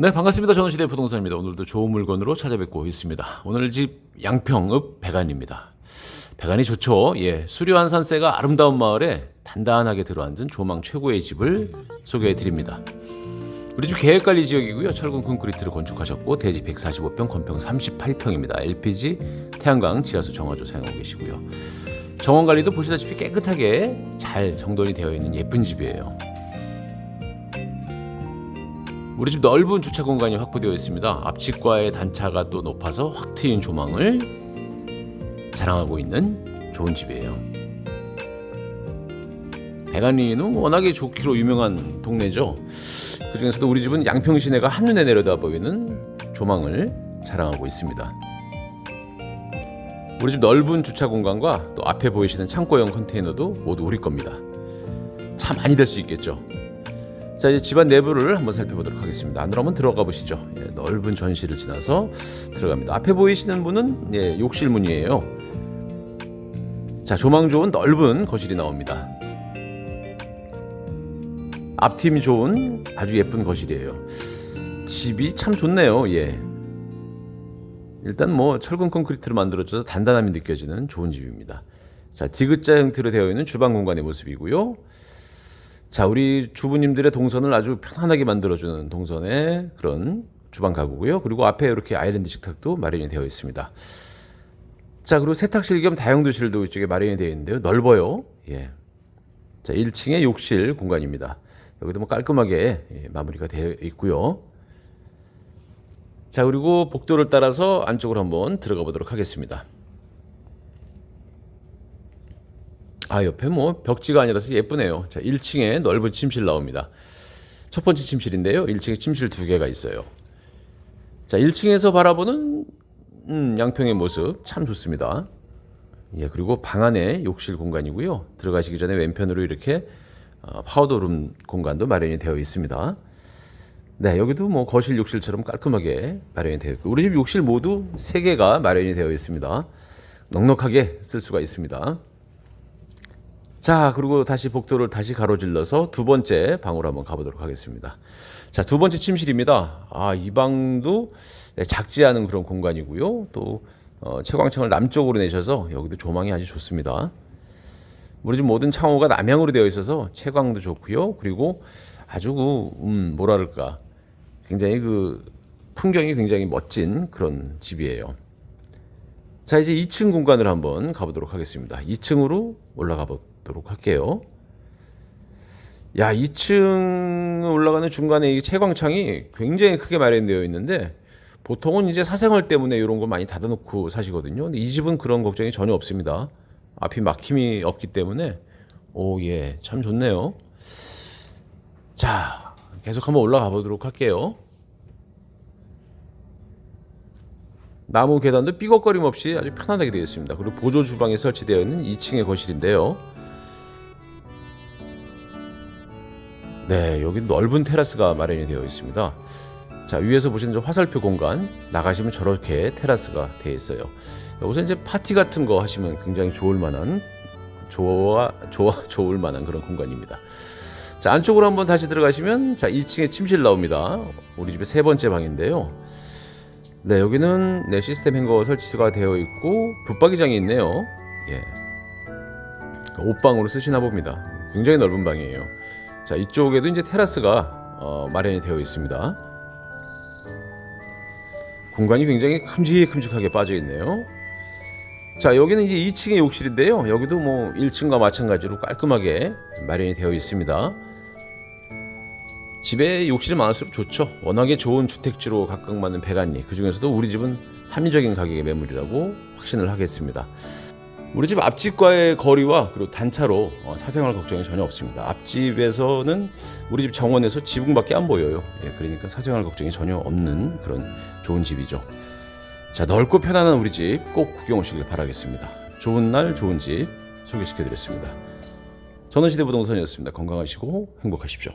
네, 반갑습니다. 저는 시대 부동산입니다. 오늘도 좋은 물건으로 찾아뵙고 있습니다. 오늘 집 양평읍 백안입니다. 백안이 좋죠. 예, 수려한 산세가 아름다운 마을에 단단하게 들어앉은 조망 최고의 집을 소개해 드립니다. 우리 집 계획관리 지역이고요. 철근 콘크리트를 건축하셨고 대지 145평, 건평 38평입니다. LPG, 태양광, 지하수 정화조 사용하고 계시고요. 정원 관리도 보시다시피 깨끗하게 잘 정돈이 되어 있는 예쁜 집이에요. 우리 집 넓은 주차 공간이 확보되어 있습니다. 앞집과의 단차가 또 높아서 확 트인 조망을 자랑하고 있는 좋은 집이에요. 백안리는 워낙에 좋기로 유명한 동네죠. 그 중에서도 우리 집은 양평 시내가 한눈에 내려다 보이는 조망을 자랑하고 있습니다. 우리 집 넓은 주차 공간과 또 앞에 보이시는 창고형 컨테이너도 모두 우리 겁니다. 차 많이 될 수 있겠죠. 자 이제 집안 내부를 한번 살펴보도록 하겠습니다. 안으로 한번 들어가 보시죠. 예, 넓은 전실을 지나서 들어갑니다. 앞에 보이시는 분은 예, 욕실 문이에요. 자 조망 좋은 넓은 거실이 나옵니다. 앞팀이 좋은 아주 예쁜 거실이에요. 집이 참 좋네요. 예. 일단 뭐 철근 콘크리트로 만들어져서 단단함이 느껴지는 좋은 집입니다. 자 디귿자 형태로 되어 있는 주방 공간의 모습이고요. 자, 우리 주부님들의 동선을 아주 편안하게 만들어주는 동선의 그런 주방 가구고요. 그리고 앞에 이렇게 아일랜드 식탁도 마련이 되어 있습니다. 자, 그리고 세탁실 겸 다용도실도 이쪽에 마련이 되어 있는데요. 넓어요. 예. 자, 1층의 욕실 공간입니다. 여기도 뭐 깔끔하게 예, 마무리가 되어 있고요. 자, 그리고 복도를 따라서 안쪽으로 한번 들어가 보도록 하겠습니다. 아 옆에 뭐 벽지가 아니라서 예쁘네요. 자 1층에 넓은 침실 나옵니다. 첫 번째 침실인데요. 1층에 침실 두 개가 있어요. 자 1층에서 바라보는 음, 양평의 모습 참 좋습니다. 예 그리고 방 안에 욕실 공간이고요. 들어가시기 전에 왼편으로 이렇게 어, 파우더룸 공간도 마련이 되어 있습니다. 네 여기도 뭐 거실 욕실처럼 깔끔하게 마련이 되어 있고 우리 집 욕실 모두 세 개가 마련이 되어 있습니다. 넉넉하게 쓸 수가 있습니다. 자, 그리고 다시 복도를 다시 가로질러서 두 번째 방으로 한번 가보도록 하겠습니다. 자, 두 번째 침실입니다. 아, 이 방도 네, 작지 않은 그런 공간이고요. 또 어, 채광창을 남쪽으로 내셔서 여기도 조망이 아주 좋습니다. 우리 집 모든 창호가 남향으로 되어 있어서 채광도 좋고요. 그리고 아주 그, 음, 뭐랄까. 굉장히 그 풍경이 굉장히 멋진 그런 집이에요. 자, 이제 2층 공간을 한번 가보도록 하겠습니다. 2층으로 올라가 보도록 할게요. 야, 2층 올라가는 중간에 이 채광창이 굉장히 크게 마련되어 있는데 보통은 이제 사생활 때문에 이런 거 많이 닫아놓고 사시거든요. 근데 이 집은 그런 걱정이 전혀 없습니다. 앞이 막힘이 없기 때문에 오, 예, 참 좋네요. 자, 계속 한번 올라가 보도록 할게요. 나무 계단도 삐걱거림 없이 아주 편안하게 되어 있습니다. 그리고 보조 주방에 설치되어 있는 2층의 거실인데요. 네, 여기 넓은 테라스가 마련이 되어 있습니다. 자, 위에서 보시는 저 화살표 공간 나가시면 저렇게 테라스가 되어 있어요. 여기서 이제 파티 같은 거 하시면 굉장히 좋을 만한 좋아 좋아 좋을 만한 그런 공간입니다. 자, 안쪽으로 한번 다시 들어가시면 자, 2층에 침실 나옵니다. 우리 집의 세 번째 방인데요. 네, 여기는 네, 시스템 행거 설치가 되어 있고 붙박이장이 있네요. 예. 옷방으로 쓰시나 봅니다. 굉장히 넓은 방이에요. 자, 이쪽에도 이제 테라스가 어, 마련이 되어 있습니다. 공간이 굉장히 큼직큼직하게 빠져 있네요. 자, 여기는 이제 2층의 욕실인데요. 여기도 뭐 1층과 마찬가지로 깔끔하게 마련이 되어 있습니다. 집에 욕실이 많을수록 좋죠. 워낙에 좋은 주택지로 각광받는 백안리. 그 중에서도 우리 집은 합리적인 가격의 매물이라고 확신을 하겠습니다. 우리 집 앞집과의 거리와 그리고 단차로 어, 사생활 걱정이 전혀 없습니다. 앞집에서는 우리 집 정원에서 지붕밖에 안 보여요. 예, 그러니까 사생활 걱정이 전혀 없는 그런 좋은 집이죠. 자, 넓고 편안한 우리 집 꼭 구경 오시길 바라겠습니다. 좋은 날 좋은 집 소개시켜 드렸습니다. 저는 시대부동산이었습니다. 건강하시고 행복하십시오.